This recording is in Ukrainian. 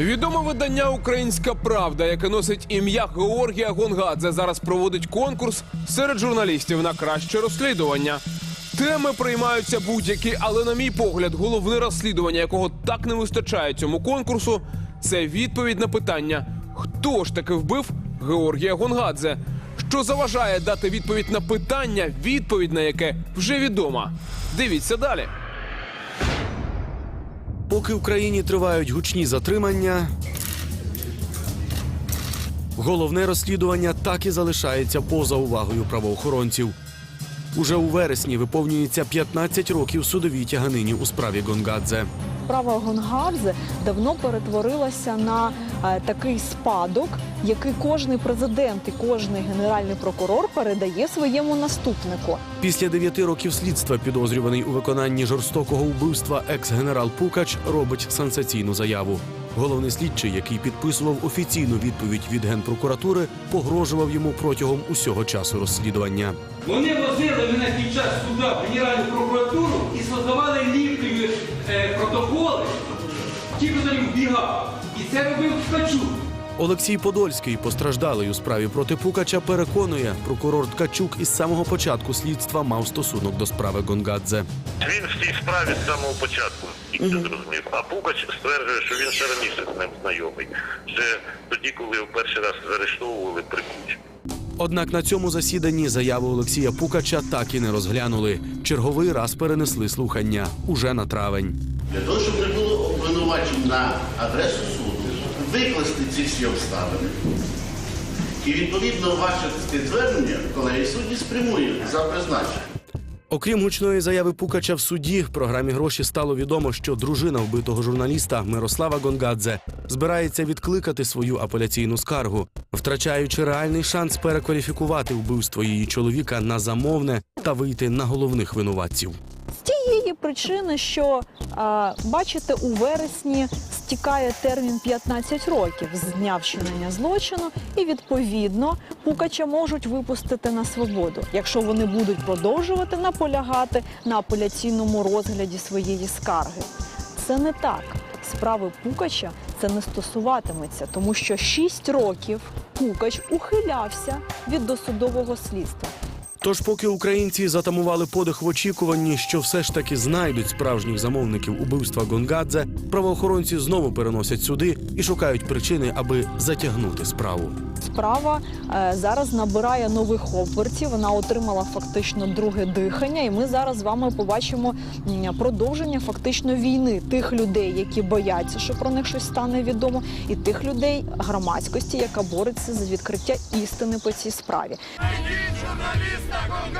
Відоме видання Українська Правда, яке носить ім'я Георгія Гонгадзе, зараз проводить конкурс серед журналістів на краще розслідування. Теми приймаються будь-які, але, на мій погляд, головне розслідування, якого так не вистачає цьому конкурсу, це відповідь на питання: хто ж таки вбив Георгія Гонгадзе? Що заважає дати відповідь на питання, відповідь на яке вже відома. Дивіться далі. Поки в країні тривають гучні затримання, головне розслідування так і залишається поза увагою правоохоронців. Уже у вересні виповнюється 15 років судовій тяганині у справі Гонгадзе. Справа Гонгадзе давно перетворилася на такий спадок, який кожний президент і кожний генеральний прокурор передає своєму наступнику. Після дев'яти років слідства підозрюваний у виконанні жорстокого вбивства екс-генерал Пукач робить сенсаційну заяву. Головний слідчий, який підписував офіційну відповідь від генпрокуратури, погрожував йому протягом усього часу розслідування. Вони возили мене під час суда в Генеральну прокуратуру і создавали ліфтові е, протоколи, ті, хто їм вбігав. І це робив Ткачук. Олексій Подольський, постраждалий у справі проти Пукача, переконує, прокурор Ткачук із самого початку слідства мав стосунок до справи Гонгадзе. Він в цій справі з самого початку і це зрозумів. А Пукач стверджує, що він ще раніше з ним знайомий. Ще тоді, коли його перший раз заарештовували при Кучмі. Однак на цьому засіданні заяву Олексія Пукача так і не розглянули. Черговий раз перенесли слухання уже на травень. Для того, щоб не було обвинувачень на адресу суду, викласти ці всі обставини. І відповідно ваше звернення колеги судді спрямує за призначення. Окрім гучної заяви Пукача в суді, в програмі гроші стало відомо, що дружина вбитого журналіста Мирослава Гонгадзе збирається відкликати свою апеляційну скаргу, втрачаючи реальний шанс перекваліфікувати вбивство її чоловіка на замовне та вийти на головних винуватців. Тієї причини, що бачите, у вересні стікає термін 15 років з дня вчинення злочину, і відповідно Пукача можуть випустити на свободу, якщо вони будуть продовжувати наполягати на апеляційному розгляді своєї скарги. Це не так. Справи Пукача це не стосуватиметься, тому що 6 років Пукач ухилявся від досудового слідства. Тож, поки українці затамували подих в очікуванні, що все ж таки знайдуть справжніх замовників убивства Гонгадзе, правоохоронці знову переносять суди і шукають причини, аби затягнути справу. Справа е, зараз набирає нових обертів. Вона отримала фактично друге дихання, і ми зараз з вами побачимо продовження фактично війни тих людей, які бояться, що про них щось стане відомо, і тих людей громадськості, яка бореться за відкриття істини по цій справі. Найдіть журналіста Конгадзе!